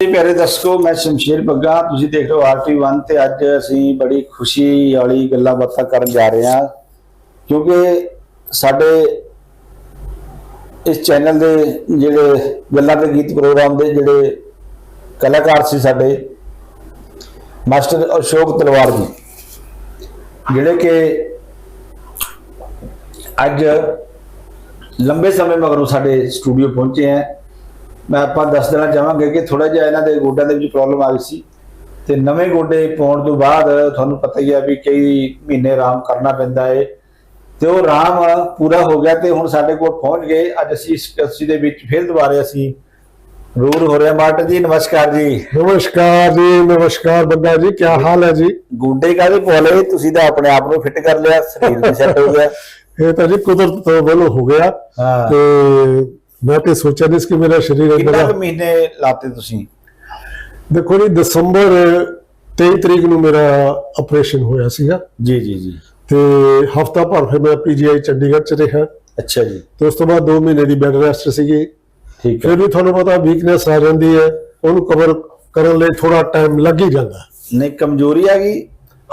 ਜੀ, ਪਿਆਰੇ ਦਰਸ਼ਕੋ, ਮੈਂ ਸ਼ਮਸ਼ੀਰ ਬੱਗਾ। ਤੁਸੀਂ ਦੇਖ ਰਹੇ ਹੋ ਆਰਟੀ1 ਤੇ ਅੱਜ ਅਸੀਂ ਬੜੀ ਖੁਸ਼ੀ ਵਾਲੀ ਗੱਲਾਂ ਬਾਤਾਂ ਕਰਨ ਜਾ ਰਹੇ ਹਾਂ। ਕਿਉਂਕਿ ਸਾਡੇ ਇਸ ਚੈਨਲ ਦੇ ਜਿਹੜੇ ਗੱਲਾਂ ਤੇ ਗੀਤ ਪ੍ਰੋਗਰਾਮ ਦੇ ਜਿਹੜੇ ਕਲਾਕਾਰ ਸੀ ਸਾਡੇ, ਮਾਸਟਰ ਅਸ਼ੋਕ ਤਲਵਾਰ ਜੀ, ਜਿਹੜੇ ਕਿ ਅੱਜ ਲੰਬੇ ਸਮੇਂ ਮਗਰੋਂ ਸਾਡੇ ਸਟੂਡੀਓ ਪਹੁੰਚੇ ਹੈ। ਮੈਂ ਆਪਾਂ ਦੱਸ ਦੇਣਾ ਚਾਹਾਂਗੇ ਕਿ ਥੋੜਾ ਜਿਹਾ ਇਹਨਾਂ ਦੇ ਗੋਡਿਆਂ ਦੇ ਵਿੱਚ ਪ੍ਰੋਬਲਮ ਆ ਗਈ ਸੀ। ਤੇ ਨਵੇਂ ਗੋਡੇ ਪਾਉਣ ਤੋਂ ਬਾਅਦ ਤੁਹਾਨੂੰ ਪਤਾ ਹੀ ਆ ਵੀ ਕਈ ਮਹੀਨੇ ਆਰਾਮ ਕਰਨਾ ਪੈਂਦਾ ਏ। ਤੇ ਉਹ ਆਰਾਮ ਪੂਰਾ ਹੋ ਗਿਆ ਤੇ ਹੁਣ ਸਾਡੇ ਕੋਲ ਪਹੁੰਚ ਗਏ। ਅੱਜ ਅਸੀਂ ਇਸ ਕਸੀ ਦੇ ਵਿੱਚ ਫਿਰ ਦੁਬਾਰੇ ਅਸੀਂ ਰੂਰ ਹੋ ਰਿਹਾ ਮਾਰਟਨ ਜੀ ਨਮਸਕਾਰ ਜੀ। ਨਮਸਕਾਰ ਜੀ ਨਮਸਕਾਰ ਬੰਦਾ ਜੀ ਕੀ ਹਾਲ ਹੈ ਜੀ? ਗੁੰਡੇ ਕਾਦੇ ਪੋਲੇ ਤੁਸੀਂ ਤਾਂ ਆਪਣੇ ਆਪ ਨੂੰ ਫਿੱਟ ਕਰ ਲਿਆ ਸਰੀਰ ਵੀ ਸੈੱਟ ਹੋ ਗਿਆ। ਇਹ ਤਾਂ ਜੀ ਕੁਦਰਤ ਤੋਂ ਵੱਲੋਂ ਹੋ ਗਿਆ। ਤੇ ਮੈਂ ਤੇ ਸੋਚਿਆ ਨਹੀਂ ਸੀ ਕਿ ਮੇਰਾ ਸਰੀਰ ਕਿੰਨਾ ਕੁ ਮਹੀਨੇ ਲਾਤੇ ਤੁਸੀਂ? ਦੇਖੋ ਜੀ ਦਸੰਬਰ 23 ਤਰੀਕ ਨੂੰ ਮੇਰਾ ਆਪਰੇਸ਼ਨ ਹੋਇਆ ਸੀਗਾ। ਜੀ ਜੀ ਜੀ। ਤੇ ਹਫਤਾ ਭਰ ਫਿਰ ਮੈਂ ਪੀਜੀਆਈ ਚੰਡੀਗੜ੍ਹ ਚ ਰਿਹਾ। ਅੱਛਾ ਜੀ। ਤੇ ਉਸ ਤੋਂ ਬਾਅਦ 2 ਮਹੀਨੇ ਦੀ ਬੈੱਡ ਰੈਸਟ ਸੀਗੀ। ਠੀਕ ਹੈ। ਫਿਰ ਵੀ ਤੁਹਾਨੂੰ ਪਤਾ ਵੀਕਨੈਸ ਆ ਜਾਂਦੀ ਹੈ ਉਹਨੂੰ ਕਵਰ ਕਰਨ ਲਈ ਥੋੜਾ ਟਾਈਮ ਲੱਗ ਹੀ ਜਾਂਦਾ। ਨਹੀਂ ਕਮਜ਼ੋਰੀ ਆ ਗਈ?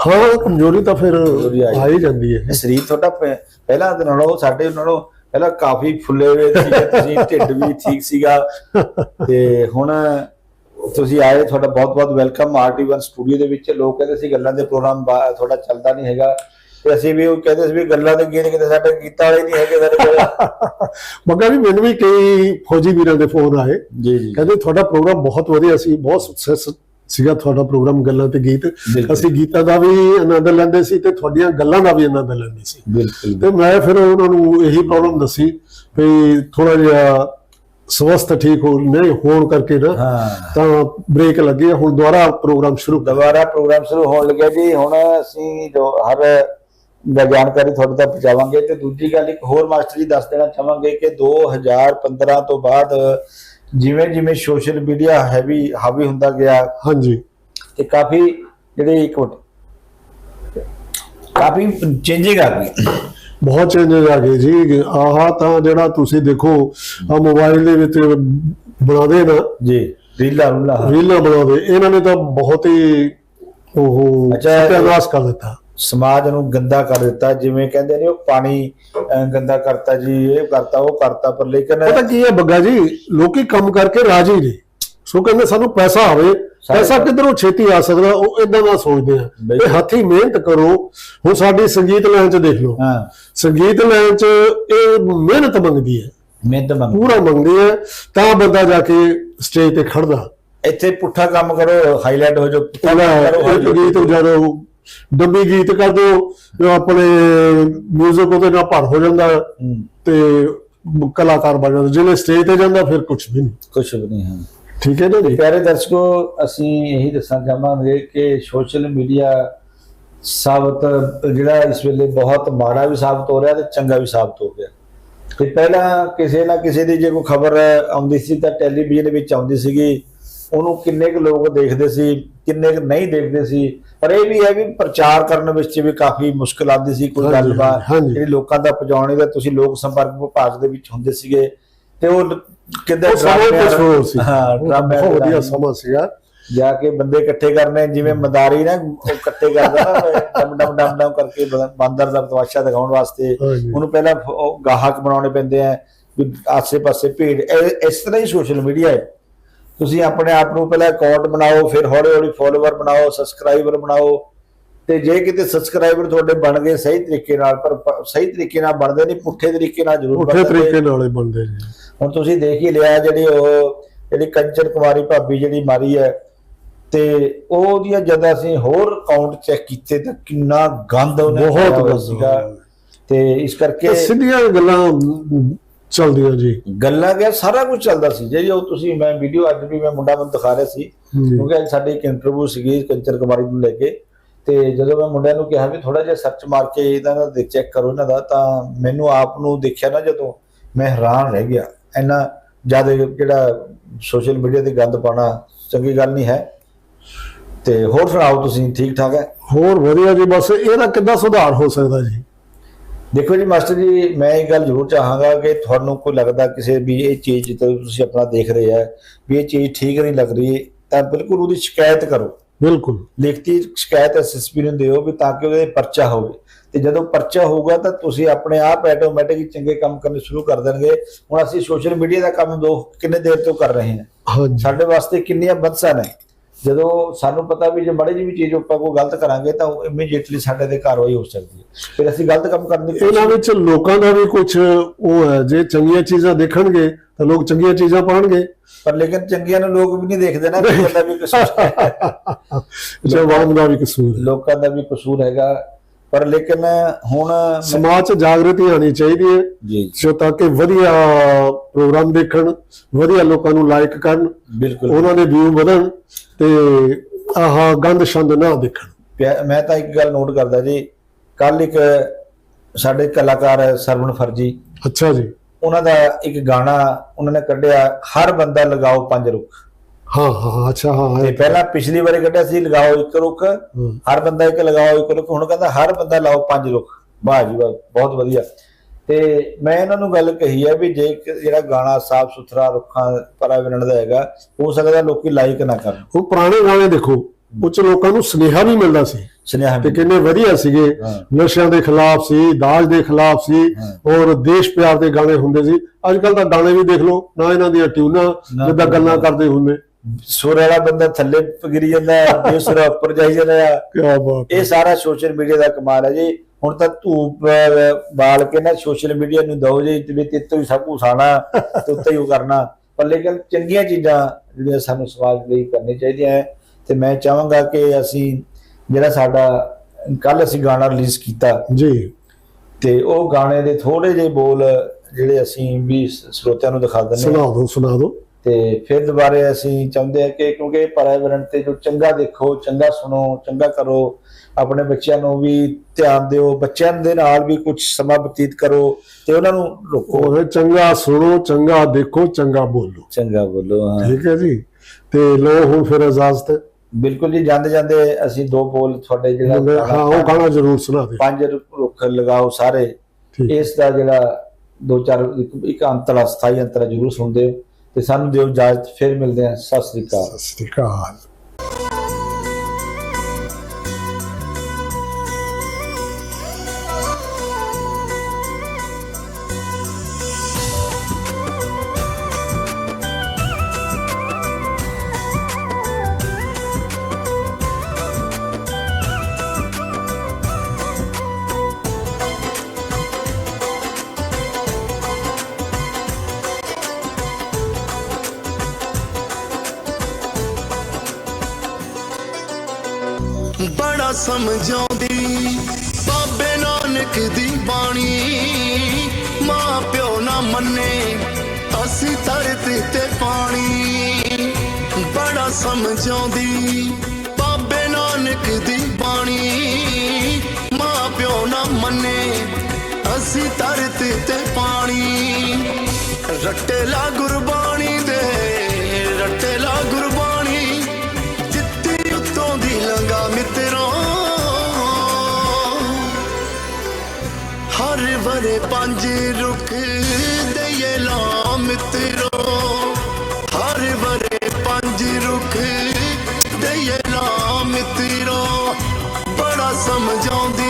ਹਾਂ ਕਮਜ਼ੋਰੀ ਤਾਂ ਫਿਰ ਕਮਜ਼ੋਰੀ ਆ ਆ ਹੀ ਜਾਂਦੀ ਹੈ। ਸਰੀਰ ਤੁਹਾਡਾ ਪ- ਪਹਿਲਾਂ ਦੇ ਨਾਲੋਂ ਸਾਡੇ ਨਾਲੋਂ ਪਹਿਲਾਂ ਕਾਫੀ ਫੁੱਲੇ ਹੋਏ ਸੀਗੇ ਤੁਸੀਂ ਢਿੱਡ ਵੀ ਠੀਕ ਸੀਗਾ। ਤੇ ਹੁਣ ਤੁਸੀਂ ਆਏ ਤੁਹਾਡਾ ਬਹੁਤ ਬਹੁਤ ਵੈਲਕਮ। ਆਰਟੀ1 ਸਟੂਡੀਓ ਦੇ ਵਿੱਚ ਲੋਕ ਕਹਿੰਦੇ ਸੀ ਗੱਲਾਂ ਦੇ ਪ੍ਰੋਗਰਾਮ ਤੁਹਾਡਾ ਚੱਲਦਾ ਨਹੀਂ ਹੈਗਾ। ਤੇ ਅਸੀਂ ਵੀ ਉਹ ਕਹਿੰਦੇ ਸੀ ਵੀ ਗੱਲਾਂ ਦੇ ਗੀਤ ਕਿਤੇ ਸਾਡੇ ਗੀਤਾਂ ਵਾਲੇ ਨਹੀਂ ਹੈਗੇ ਸਾਡੇ ਕੋਲ। ਮਗਰ ਵੀ ਮੈਨੂੰ ਵੀ ਕਈ ਫੌਜੀ ਵੀਰਾਂ ਦੇ ਫੋਨ ਆਏ। ਜੀ ਜੀ। ਕਹਿੰਦੇ ਤੁਹਾਡਾ ਪ੍ਰੋਗਰਾਮ ਬਹੁਤ ਵਧੀਆ ਸੀ ਬਹੁਤ ਸਕਸੈਸ ਸੀਗਾ ਤੁਹਾਡਾ ਪ੍ਰੋਗਰਾਮ ਗੱਲਾਂ ਤੇ ਗੀਤ। ਅਸੀਂ ਗੀਤਾਂ ਦਾ ਵੀ ਆਨੰਦ ਲੈਂਦੇ ਸੀ ਤੇ ਤੁਹਾਡੀਆਂ ਗੱਲਾਂ ਦਾ ਵੀ ਆਨੰਦ ਲੈਂਦੇ ਸੀ। ਬਿਲਕੁਲ ਤੇ ਮੈਂ ਫਿਰ ਉਹਨਾਂ ਨੂੰ ਇਹੀ ਪ੍ਰੋਬਲਮ ਦੱਸੀ ਵੀ ਥੋੜਾ ਜਿਹਾ ਸਵਸਥ ਠੀਕ ਹੋ ਨਹੀਂ ਹੋਣ ਕਰਕੇ ਨਾ ਤਾਂ ਬ੍ਰੇਕ ਲੱਗੇ। ਹੁਣ ਦੁਬਾਰਾ ਪ੍ਰੋਗਰਾਮ ਸ਼ੁਰੂ ਦੁਬਾਰਾ ਪ੍ਰੋਗਰਾਮ ਸ਼ੁਰੂ ਹੋਣ ਲੱਗਿਆ ਜੀ। ਹੁਣ ਅਸੀਂ ਜੋ ਹਰ ਦਾ ਜਾਣਕਾਰੀ ਤੁਹਾਡੇ ਤੱਕ ਪਹੁੰਚਾਵਾਂਗੇ ਤੇ ਦੂਜੀ ਗੱਲ ਇੱਕ ਹੋਰ ਮਾਸਟਰ ਜੀ ਦੱਸ ਦੇਣਾ ਚਾਹਾਂਗੇ ਕਿ 2015 ਤੋਂ ਬਾਅਦ ਜਿਵੇਂ ਜਿਵੇਂ ਸੋਸ਼ਲ ਮੀਡੀਆ ਹੈਵੀ ਹਾਵੀ ਹੁੰਦਾ ਗਿਆ ਹਾਂਜੀ। ਤੇ ਕਾਫੀ ਜਿਹੜੇ ਇੱਕ ਕਾਫੀ ਚੇਂਜਿੰਗ ਆ ਗਈ ਬਹੁਤ ਚੇਂਜਸ ਆ ਗਏ ਜੀ। ਆਹ ਤਾਂ ਜਿਹੜਾ ਤੁਸੀਂ ਦੇਖੋ ਆ ਮੋਬਾਈਲ ਦੇ ਵਿੱਚ ਬਣਾਦੇ ਨਾ। ਜੀ ਰੀਲਾ ਰੂਲਾ ਰੀਲਾਂ ਬਣਾਉਂਦੇ। ਇਹਨਾਂ ਨੇ ਤਾਂ ਬਹੁਤ ਹੀ ਉਹ ਸਤਿਆਨਾਸ਼ ਕਰ ਦਿੱਤਾ। ਸਮਾਜ ਨੂੰ ਗੰਦਾ ਕਰ ਦਿੱਤਾ ਜਿਵੇਂ ਕਹਿੰਦੇ ਨੇ ਉਹ ਪਾਣੀ ਗੰਦਾ ਕਰਤਾ ਜੀ ਇਹ ਕਰਤਾ ਉਹ ਕਰਤਾ ਪਰ ਲੇਕਿਨ ਪਤਾ ਕੀ ਹੈ ਬੱਗਾ ਜੀ? ਲੋਕੀ ਕੰਮ ਕਰਕੇ ਰਾਜੀ ਨੇ। ਸੋ ਕਹਿੰਦੇ ਸਾਨੂੰ ਪੈਸਾ ਆਵੇ ਪੈਸਾ ਕਿੱਧਰੋਂ ਛੇਤੀ ਆ ਸਕਦਾ ਉਹ ਇਦਾਂ ਦਾ ਸੋਚਦੇ ਆ। ਇਹ ਹੱਥੀ ਮਿਹਨਤ ਕਰੋ। ਹੁਣ ਸਾਡੀ ਸੰਗੀਤ ਲਾਈਨ 'ਚ ਦੇਖ ਲਓ। ਹਾਂ। ਸੰਗੀਤ ਲਾਈਨ 'ਚ ਇਹ ਮਿਹਨਤ ਮੰਗਦੀ ਹੈ। ਮਿਹਨਤ ਮੰਗ ਪੂਰਾ ਮੰਗਦੀ ਹੈ। ਤਾਂ ਬੰਦਾ ਜਾ ਕੇ ਸਟੇਜ ਤੇ ਖੜਦਾ। ਇੱਥੇ ਪੁੱਠਾ ਕੰਮ ਕਰੋ ਹਾਈਲਾਈਟ ਹੋ ਜਾਓ ਪੁੱਠਾ ਕਰੋ ਗੀਤ ਜਦੋਂ ਡੱਬੀ ਗੀਤ ਕਰ ਦਿਓ ਆਪਣੇ 뮤직 ਉਹਦੇ ਨਾਲ ਭਰ ਹੋ ਜਾਂਦਾ ਤੇ ਕਲਾਕਾਰ ਬਣ ਜਾਂਦਾ। ਜਿਹੜੇ ਸਟੇਜ ਤੇ ਜਾਂਦਾ ਫਿਰ ਕੁਝ ਵੀ ਨਹੀਂ। ਕੁਛ ਵੀ ਨਹੀਂ ਹੈ। ਠੀਕ ਹੈ ਜੀ? ਪਿਆਰੇ ਦਰਸ਼ਕੋ ਅਸੀਂ ਇਹੀ ਦੱਸਣਾ ਚਾਹਾਂਗੇ ਕਿ ਸੋਸ਼ਲ ਮੀਡੀਆ ਸਾਬਤ ਜਿਹੜਾ ਇਸ ਵੇਲੇ ਬਹੁਤ ਮਾੜਾ ਵੀ ਸਾਬਤ ਹੋ ਰਿਹਾ ਤੇ ਚੰਗਾ ਵੀ ਸਾਬਤ ਹੋ ਗਿਆ। ਤੇ ਪਹਿਲਾਂ ਕਿਸੇ ਨਾ ਕਿਸੇ ਦੀ ਜੇ ਕੋਈ ਖਬਰ ਆਉਂਦੀ ਸੀ ਤਾਂ ਟੈਲੀਵਿਜ਼ਨ ਵਿੱਚ ਆਉਂਦੀ ਸੀਗੀ। ਉਹਨੂੰ ਕਿੰਨੇ ਕੁ ਲੋਕ ਦੇਖਦੇ ਸੀ ਕਿੰਨੇ ਕੁ ਨਹੀਂ ਦੇਖਦੇ ਸੀ। ਪਰ ਇਹ ਵੀ ਹੈ ਵੀ ਪ੍ਰਚਾਰ ਕਰਨ ਵਿੱਚ ਵੀ ਕਾਫੀ ਮੁਸ਼ਕਲ ਆਉਂਦੀ ਸੀ ਕੋਈ ਗੱਲਬਾਤ। ਜਿਹੜੀ ਲੋਕਾਂ ਦਾ ਪਹੁੰਚਾਉਣੀ ਦਾ ਤੁਸੀਂ ਲੋਕ ਸੰਪਰਕ ਵਿਭਾਗ ਦੇ ਵਿੱਚ ਹੁੰਦੇ ਸੀਗੇ ਤੇ ਉਹ ਕਿੱਦਾਂ ਹੋਰ ਸੀ। ਹਾਂ ਡਰਾਮੇ ਬਹੁਤ ਵਧੀਆ ਸਮਾਂ ਸੀਗਾ। ਜਾ ਕੇ ਬੰਦੇ ਇਕੱਠੇ ਕਰਨੇ ਜਿਵੇਂ ਮਦਾਰੀ ਨਾ ਉਹ ਇਕੱਠੇ ਕਰਦਾ ਡਮ ਡਮ ਡਮ ਡਮ ਕਰਕੇ ਬਾਂਦਰ ਦਾ ਤਮਾਸ਼ਾ ਦਿਖਾਉਣ ਵਾਸਤੇ। ਉਹਨੂੰ ਪਹਿਲਾਂ ਗਾਹਕ ਬਣਾਉਣੇ ਪੈਂਦੇ ਆ ਵੀ ਆਸੇ-ਪਾਸੇ ਭੀੜ। ਇਸ ਤਰ੍ਹਾਂ ਹੀ ਸੋਸ਼ਲ ਮੀਡੀਆ ਹੈ। ਤੁਸੀਂ ਆਪਣੇ ਆਪ ਨੂੰ ਪਹਿਲਾਂ ਅਕਾਊਂਟ ਬਣਾਓ ਫਿਰ ਹੌਲੀ-ਹੌਲੀ ਫੋਲੋਵਰ ਬਣਾਓ ਸਬਸਕ੍ਰਾਈਬਰ ਬਣਾਓ। ਤੇ ਜੇ ਕਿਤੇ ਸਬਸਕ੍ਰਾਈਬਰ ਤੁਹਾਡੇ ਬਣ ਗਏ ਸਹੀ ਤਰੀਕੇ ਨਾਲ ਪਰ ਸਹੀ ਤਰੀਕੇ ਨਾਲ ਬਣਦੇ ਨਹੀਂ ਪੁੱਠੇ ਤਰੀਕੇ ਨਾਲ ਜ਼ਰੂਰ ਬਣਦੇ ਤਰੀਕੇ ਨਾਲ ਹੀ ਬਣਦੇ ਜੀ ਹੁਣ ਤੁਸੀਂ ਦੇਖ ਹੀ ਲਿਆ ਜਿਹੜੀ ਉਹ ਜਿਹੜੀ ਕੰਚਨ ਕੁਮਾਰੀ ਭਾਬੀ ਜਿਹੜੀ ਮਾਰੀ ਹੈ ਤੇ ਉਹਦੀਆਂ ਜਦ ਅਸੀਂ ਹੋਰ ਅਕਾਊਂਟ ਚੈੱਕ ਕੀਤੇ ਤਾਂ ਕਿੰਨਾ ਗੰਦ ਉਹਨੇ ਬਹੁਤ। ਸੀਗਾ। ਤੇ ਇਸ ਕਰਕੇ ਸਿੱਧੀਆਂ ਗੱਲਾਂ ਚੱਲਦੀਆਂ ਜੀ। ਗੱਲਾਂ ਗਿਆ ਸਾਰਾ ਕੁਝ ਚੱਲਦਾ ਸੀ। ਜਿਹੜੀ ਉਹ ਤੁਸੀਂ ਮੈਂ ਵੀਡੀਓ ਅੱਜ ਵੀ ਮੈਂ ਮੁੰਡਾ ਮੈਨੂੰ ਦਿਖਾ ਰਿਹਾ ਸੀ। ਕਿਉਂਕਿ ਅੱਜ ਸਾਡੀ ਇੱਕ ਇੰਟਰਵਿਊ ਸੀਗੀ ਕੰਚਨ ਕੁਮਾਰੀ ਨੂੰ ਲੈ ਕੇ। ਤੇ ਜਦੋਂ ਮੈਂ ਮੁੰਡਿਆਂ ਨੂੰ ਕਿਹਾ ਵੀ ਥੋੜਾ ਜਿਹਾ ਸਰਚ ਮਾਰ ਕੇ ਇਹਨਾਂ ਦਾ ਦੇਖ ਚੈੱਕ ਕਰੋ ਇਹਨਾਂ ਦਾ ਤਾਂ ਮੈਨੂੰ ਆਪ ਨੂੰ ਦੇਖਿਆ ਨਾ ਜਦੋਂ ਮੈਂ ਹੈਰਾਨ ਰਹਿ ਗਿਆ। ਇੰਨਾ ਜ਼ਿਆਦਾ ਜਿਹੜਾ ਸੋਸ਼ਲ ਮੀਡੀਆ ਤੇ ਗੰਦ ਪਾਣਾ ਚੰਗੀ ਗੱਲ ਨਹੀਂ ਹੈ। ਤੇ ਹੋਰ ਸੁਣਾਓ ਤੁਸੀਂ ਠੀਕ ਠਾਕ ਹੈ? ਹੋਰ ਵਧੀਆ ਜੀ ਬਸ ਇਹਦਾ ਕਿੱਦਾਂ ਸੁਧਾਰ ਹੋ ਸਕਦਾ ਜੀ? ਦੇਖੋ ਜੀ ਮਾਸਟਰ ਜੀ ਮੈਂ ਇਹ ਗੱਲ ਜ਼ਰੂਰ ਚਾਹਾਂਗਾ ਕਿ ਤੁਹਾਨੂੰ ਕੋਈ ਲੱਗਦਾ ਕਿਸੇ ਵੀ ਇਹ ਚੀਜ਼ ਤੋਂ ਤੁਸੀਂ ਆਪਣਾ ਦੇਖ ਰਹੇ ਆ ਵੀ ਇਹ ਚੀਜ਼ ਠੀਕ ਨਹੀਂ ਲੱਗ ਰਹੀ ਤਾਂ ਬਿਲਕੁਲ ਉਹਦੀ ਸ਼ਿਕਾਇਤ ਕਰੋ। ਬਿਲਕੁਲ। ਲਿਖਤੀ ਸ਼ਿਕਾਇਤ ਐਸਐਸਪੀ ਨੂੰ ਦਿਓ ਵੀ ਤਾਂ ਕਿ ਉਹਦੇ ਪਰਚਾ ਹੋਵੇ। ਤੇ ਜਦੋਂ ਪਰਚਾ ਹੋਊਗਾ ਤਾਂ ਤੁਸੀਂ ਆਪਣੇ ਆਪ ਆਟੋਮੈਟਿਕ ਚੰਗੇ ਕੰਮ ਕਰਨੇ ਸ਼ੁਰੂ ਕਰ ਦੇਣਗੇ। ਹੁਣ ਅਸੀਂ ਸੋਸ਼ਲ ਮੀਡੀਆ ਦਾ ਕੰਮ ਦੋ ਕਿੰਨੇ ਦੇਰ ਤੋਂ ਕਰ ਰਹੇ ਹਾਂ? ਸਾਡੇ ਵਾਸਤੇ ਕਿੰਨੀਆਂ ਬਦਸਾਂ ਨੇ? ਜਦੋਂ ਸਾਨੂੰ ਪਤਾ ਵੀ ਜੇ ਬੜੀ ਜਿਹੀ ਵੀ ਚੀਜ਼ ਆਪਾਂ ਕੋਈ ਗਲਤ ਕਰਾਂਗੇ ਤਾਂ ਉਹ ਇਮੀਡੀਏਟਲੀ ਸਾਡੇ ਤੇ ਕਾਰਵਾਈ ਹੋ ਸਕਦੀ ਹੈ। ਫਿਰ ਅਸੀਂ ਗਲਤ ਕੰਮ ਕਰਨ ਦੀ ਇਹਨਾਂ ਵਿੱਚ ਲੋਕਾਂ ਦਾ ਵੀ ਕੁਝ ਉਹ ਹੈ ਜੇ ਚੰਗੀਆਂ ਚੀਜ਼ਾਂ ਦੇਖਣਗੇ ਤਾਂ ਲੋਕ ਚੰਗੀਆਂ ਚੀਜ਼ਾਂ ਪਾਣਗੇ। ਪਰ ਲੇਕਿਨ ਚੰਗੀਆਂ ਨੂੰ ਲੋਕ ਵੀ ਨਹੀਂ ਦੇਖਦੇ ਨਾ ਲੋਕਾਂ ਦਾ ਵੀ ਕਸੂਰ ਹੈ। ਜਵਾਬ ਦਾ ਵੀ ਕਸੂਰ ਲੋਕਾਂ ਦਾ ਵੀ ਕਸੂਰ ਹੈਗਾ। ਪਰ ਲੇਕਿਨ ਹੁਣ ਸਮਾਜ 'ਚ ਜਾਗਰਤੀ ਆਣੀ ਚਾਹੀਦੀ ਹੈ। ਜੀ। ਜੋ ਤਾਂ ਕਿ ਵਧੀਆ ਪ੍ਰੋਗਰਾਮ ਦੇਖਣ ਵਧੀਆ ਲੋਕਾਂ ਨੂੰ ਲਾਈਕ ਕਰਨ ਬਿਲਕੁਲ। ਉਹਨਾਂ ਦੇ ਵਿਊ ਵਧਣ ਤੇ ਆਹ ਗੰਦ ਸ਼ੰਦ ਨਾ ਦੇਖਣ। ਮੈਂ ਤਾਂ ਇੱਕ ਗੱਲ ਨੋਟ ਕਰਦਾ ਜੀ ਕੱਲ ਇੱਕ ਸਾਡੇ ਕਲਾਕਾਰ ਸਰਵਣ ਫਰਜੀ ਅੱਛਾ ਜੀ। ਉਹਨਾਂ ਦਾ ਇੱਕ ਗਾਣਾ ਉਹਨਾਂ ਨੇ ਕੱਢਿਆ ਹਰ ਬੰਦਾ ਲਗਾਓ ਪੰਜ ਰੁੱਖ। ਹਾਂ ਹਾਂ ਅੱਛਾ ਹਾਂ ਤੇ ਇਹ- ਪਹਿਲਾਂ ਪਿਛਲੀ ਵਾਰੀ ਕੱਢਿਆ ਸੀ ਲਗਾਓ ਇੱਕ ਰੁੱਖ। ਹਰ ਬੰਦਾ ਇੱਕ ਲਗਾਓ ਇੱਕ ਰੁੱਖ। ਹੁਣ ਕਹਿੰਦਾ ਹਰ ਬੰਦਾ ਲਾਓ ਪੰਜ ਰੁੱਖ। ਵਾਹ ਜੀ ਵਾਹ ਬਹੁਤ ਵਧੀਆ। ਤੇ ਮੈਂ ਇਹਨਾਂ ਨੂੰ ਗੱਲ ਕਹੀ ਹੈ ਵੀ ਜੇ ਜਿਹੜਾ ਗਾਣਾ ਸਾਫ਼ ਸੁਥਰਾ ਰੁੱਖਾਂ ਪਰਾਵਰਣ ਦਾ ਹੈਗਾ ਹੋ ਸਕਦਾ ਲੋਕੀ ਲਾਈਕ ਨਾ ਕਰਨ। ਹੁਣ ਪੁਰਾਣੇ ਗਾਣੇ ਦੇਖੋ ਉਹ ਚ ਲੋਕਾਂ ਨੂੰ ਸੁਨੇਹਾ ਵੀ ਮਿਲਦਾ ਸੀ। ਸੁਨੇਹਾ ਤੇ ਕਿੰਨੇ ਵਧੀਆ ਸੀਗੇ। ਨਸ਼ਿਆਂ ਦੇ ਖਿਲਾਫ ਸੀ ਦਾਜ ਦੇ ਖਿਲਾਫ ਸੀ। ਔਰ ਦੇਸ਼ ਪਿਆਰ ਦੇ ਗਾਣੇ ਹੁੰਦੇ ਸੀ। ਅੱਜ ਕੱਲ ਤਾਂ ਗਾਣੇ ਵੀ ਦੇਖ ਲਓ ਨਾ ਇਹਨਾਂ ਦੀਆਂ ਟਿਊਨਾਂ ਜਿੱਦਾਂ ਗੱਲਾਂ ਕਰਦੇ ਹੁੰਦੇ। ਸੁਰ ਵਾਲਾ ਬੰਦਾ ਥੱਲੇ ਗਿਰੀ ਜਾਂਦਾ ਹੈ ਬੇਸੁਰਾ ਉੱਪਰ ਜਾਈ ਜਾਂਦਾ ਹੈ। ਕੀ ਬਾਤ ਇਹ ਸਾਰਾ ਸੋਸ਼ਲ ਮੀਡੀਆ ਦਾ ਕਮਾਲ ਹੈ ਜੀ। ਹੁਣ ਤਾਂ ਧੂਪ ਬਾਲ ਕੇ ਨਾ ਸੋਸ਼ਲ ਮੀਡੀਆ ਨੂੰ ਦੋ ਜੀ ਤੇ ਤੇ ਤੋਂ ਹੀ ਸਭ ਕੁਛ ਆਣਾ ਤੇ ਉੱਤੇ ਹੀ ਉਹ ਕਰਨਾ। ਪਰ ਲੇਕਿਨ ਚੰਗੀਆਂ ਚੀਜ਼ਾਂ ਜਿਹੜੀਆਂ ਸਾਨੂੰ ਸਮਾਜ ਲਈ ਕਰਨੀ ਚਾਹੀਦੀਆਂ ਹੈ। ਤੇ ਮੈਂ ਚਾਹਾਂਗਾ ਕਿ ਅਸੀਂ ਜਿਹੜਾ ਸਾਡਾ ਕੱਲ ਅਸੀਂ ਗਾਣਾ ਰਿਲੀਜ਼ ਕੀਤਾ। ਜੀ। ਤੇ ਉਹ ਗਾਣੇ ਦੇ ਥੋੜੇ ਜਿਹੇ ਬੋਲ ਜਿਹੜੇ ਅਸੀਂ ਵੀ ਸਰੋਤਿਆਂ ਨੂੰ ਦਿਖਾ ਦਿੰਦੇ ਸੁਣਾ ਦਿਓ ਸੁਣਾ ਦਿਓ। ਤੇ ਫਿਰ ਦੁਬਾਰੇ ਅਸੀਂ ਚਾਹੁੰਦੇ ਹਾਂ ਕਿ ਕਿਉਂਕਿ ਪਰਿਆਵਰਣ ਤੇ ਜੋ ਚੰਗਾ ਦੇਖੋ ਚੰਗਾ ਸੁਣੋ ਚੰਗਾ ਕਰੋ ਆਪਣੇ ਬੱਚਿਆਂ ਨੂੰ ਵੀ ਧਿਆਨ ਦਿਓ ਬੱਚਿਆਂ ਦੇ ਨਾਲ ਵੀ ਕੁਝ ਸਮਾਂ ਬਤੀਤ ਕਰੋ ਤੇ ਉਹਨਾਂ ਨੂੰ ਰੋਕੋ। ਉਹ ਚੰਗਾ ਸੁਣੋ ਚੰਗਾ ਦੇਖੋ ਚੰਗਾ ਬੋਲੋ। ਚੰਗਾ ਬੋਲੋ ਹਾਂ। ਠੀਕ ਹੈ ਜੀ। ਤੇ ਲੋ ਹੁਣ ਫਿਰ ਇਜਾਜ਼ਤ। ਬਿਲਕੁਲ ਜੀ ਜਾਂਦੇ ਜਾਂਦੇ ਅਸੀਂ ਦੋ ਬੋਲ ਤੁਹਾਡੇ ਜਿਹੜਾ ਹਾਂ ਉਹ ਗਾਣਾ ਜ਼ਰੂਰ ਸੁਣਾ ਦੇ ਪੰਜ ਰੁੱਖ ਲਗਾਓ ਸਾਰੇ। ਇਸ ਦਾ ਜਿਹੜਾ ਦੋ ਚਾਰ ਇੱਕ- ਇੱਕ ਅੰਤਰਾ ਸਥਾਈ ਅੰਤਰਾ ਜ਼ਰੂਰ ਸੁਣਦੇ ਹੋ। ਤੇ ਸਾਨੂੰ ਦਿਓ ਇਜਾਜ਼ਤ ਫਿਰ ਮਿਲਦੇ ਹਾਂ। ਸਤਿ ਸ੍ਰੀ ਅਕਾਲ। ਸਤਿ ਸ੍ਰੀ ਅਕਾਲ। ਸਮਝਾਉਂਦੀ। ਬਾਬੇ ਨਾਨਕ ਦੀ ਬਾਣੀ, ਮਾਂ ਪਿਓ ਨਾ ਮੰਨੇ, ਅਸੀਂ ਧਰਤੀ ਤੇ ਪਾਣੀ। ਬੜਾ ਸਮਝਾਉਂਦੀ, ਬਾਬੇ ਨਾਨਕ ਦੀ ਬਾਣੀ, ਮਾਂ ਪਿਓ ਨਾ ਮੰਨੇ, ਅਸੀਂ ਧਰਤੀ ਤੇ ਪਾਣੀ। ਰੱਟੇ ਲਾ ਗੁਰਬਾਣੀ ਵਰੇ ਪੰਜ ਰੁੱਖ ਦਈਏ ਲਾ ਮਿੱਤਰੋ। ਹਰ ਵਰੇ ਪੰਜ ਰੁੱਖ ਦਈਏ ਲਾ ਮਿੱਤਰੋ। ਬੜਾ ਸਮਝਾਉਂਦਾ